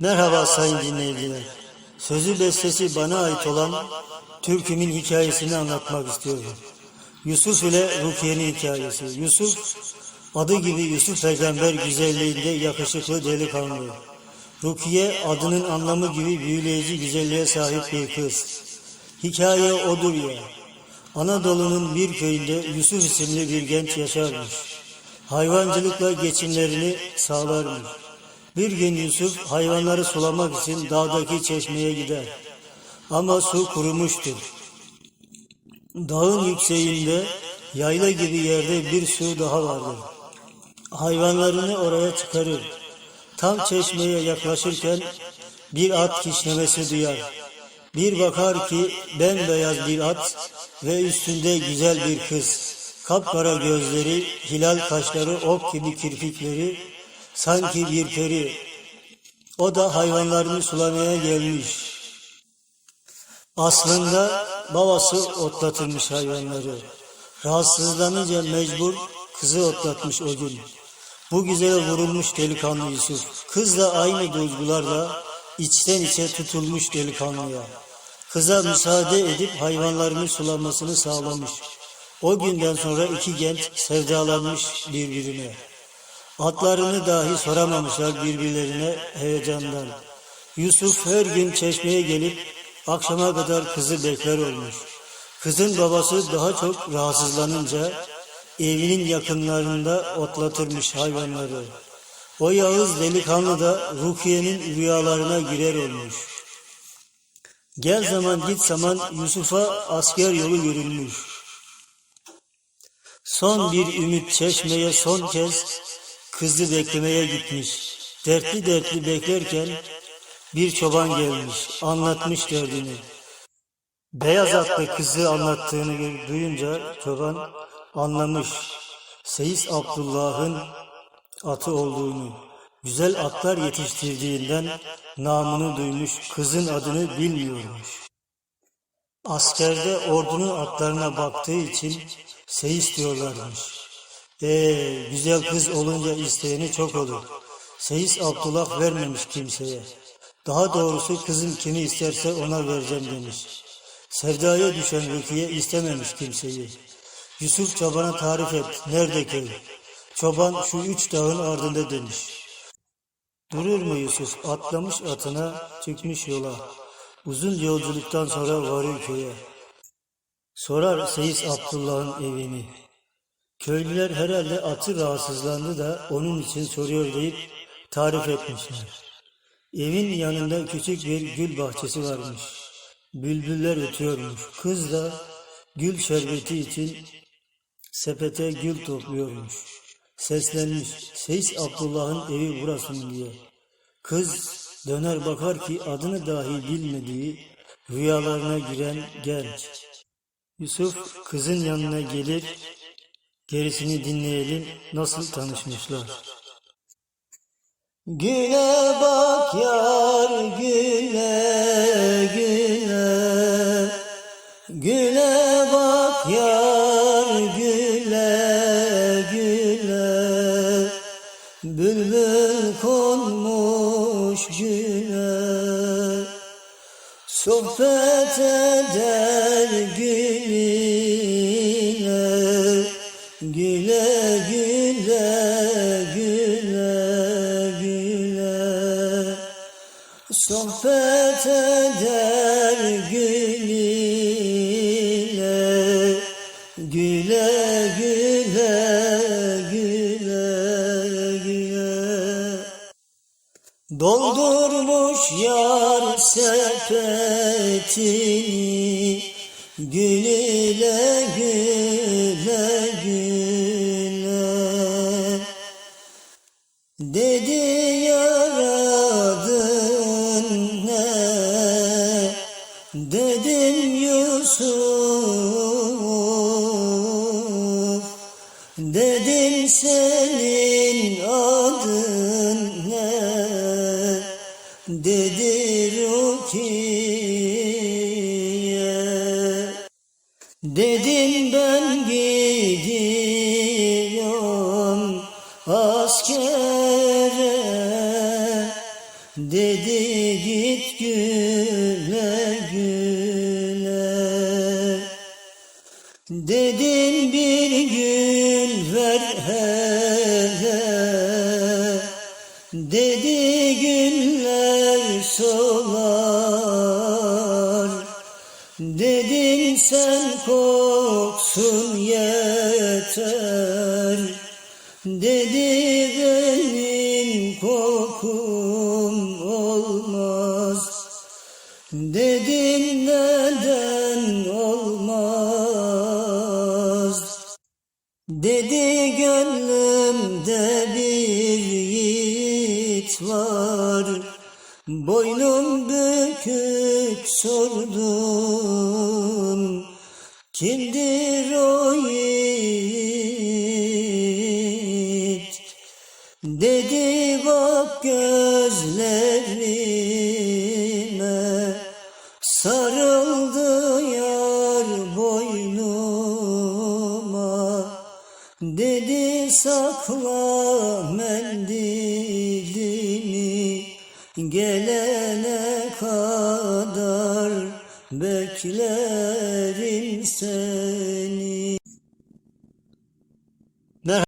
Merhaba sayın dinleyiciler. Sözü bestesi bana ait olan türkümün hikayesini anlatmak istiyorum. Yusuf ile Rukiye'nin hikayesi. Yusuf, adı gibi Yusuf peygamber güzelliğinde yakışıklı delikanlı. Rukiye adının anlamı gibi büyüleyici güzelliğe sahip bir kız. Hikaye odur ya. Anadolu'nun bir köyünde Yusuf isimli bir genç yaşarmış. Hayvancılıkla geçimlerini sağlarmış. Bir gün Yusuf hayvanları sulamak için dağdaki çeşmeye gider. Ama su kurumuştur. Dağın yükseğinde yayla gibi yerde bir su daha vardır. Hayvanlarını oraya çıkarır. Tam çeşmeye yaklaşırken bir at kişnemesi duyar. Bir bakar ki bembeyaz bir at ve üstünde güzel bir kız. Kapkara gözleri, hilal kaşları, ok gibi kirpikleri, sanki bir peri. O da hayvanlarını sulamaya gelmiş. Aslında babası otlatırmış hayvanları. Rahatsızlanınca mecbur kızı otlatmış o gün. Bu güzele vurulmuş delikanlı Yusuf. Kız da aynı duygularla içten içe tutulmuş delikanlıya. Kıza müsaade edip hayvanlarını sulamasını sağlamış. O günden sonra iki genç sevdalanmış birbirine. Atlarını dahi soramamışlar birbirlerine heyecandan. Yusuf her gün çeşmeye gelip akşama kadar kızı bekler olmuş. Kızın babası daha çok rahatsızlanınca evinin yakınlarında otlatırmış hayvanları. O Yağız delikanlı da Rukiye'nin rüyalarına girer olmuş. Gel zaman git zaman Yusuf'a asker yolu görülmüş. Son bir ümit çeşmeye son kez kızı beklemeye gitmiş. Dertli dertli beklerken bir çoban gelmiş, anlatmış derdini. Beyaz atlı kızı anlattığını duyunca çoban anlamış. Seyis Abdullah'ın atı olduğunu, güzel atlar yetiştirdiğinden namını duymuş, kızın adını bilmiyormuş. Askerde ordunun atlarına baktığı için seyis diyorlarmış. Ee, güzel kız olunca isteyeni çok olur. Seyis Abdullah vermemiş kimseye. Daha doğrusu kızın kimi isterse ona vereceğim demiş. Sevdaya düşen Rukiye istememiş kimseyi. Yusuf çobana tarif et. Nerede köy? Çoban şu üç dağın ardında demiş. Durur mu Yusuf? Atlamış atına, çıkmış yola. Uzun yolculuktan sonra varır köye. Sorar Seyis Abdullah'ın evini. Köylüler herhalde atı rahatsızlandı da onun için soruyor deyip tarif etmişler. Evin yanında küçük bir gül bahçesi varmış. Bülbüller ötüyormuş. Kız da gül şerbeti için sepete gül topluyormuş. Seslenmiş. Seyis Abdullah'ın evi burası mı diye. Kız döner bakar ki adını dahi bilmediği rüyalarına giren genç. Yusuf kızın yanına gelir, gerisini dinleyelim. Nasıl tanışmışlar. Güne bak yar güne güne Güne bak yar güle güle. Bülbül konmuş güne Sohbet eder güline Güle güle güle güle. Sohbet eder güline Güle güle güle güle. Doldurmuş yar sepetini. Gül ile güle Dedi yaradın ne? Dedim Yusuf. Dedim senin adın ne? Dedi Rukiye. Dedim ben gidiyorum git güle güle. Dedin bir gün ver hele. Dedi güller solar. Dedin sen koksun yeter. Dedi Dedi gönlümde bir yiğit var. Boynum bükük sordum. Kimdir o yiğit Gelene kadar beklerim seni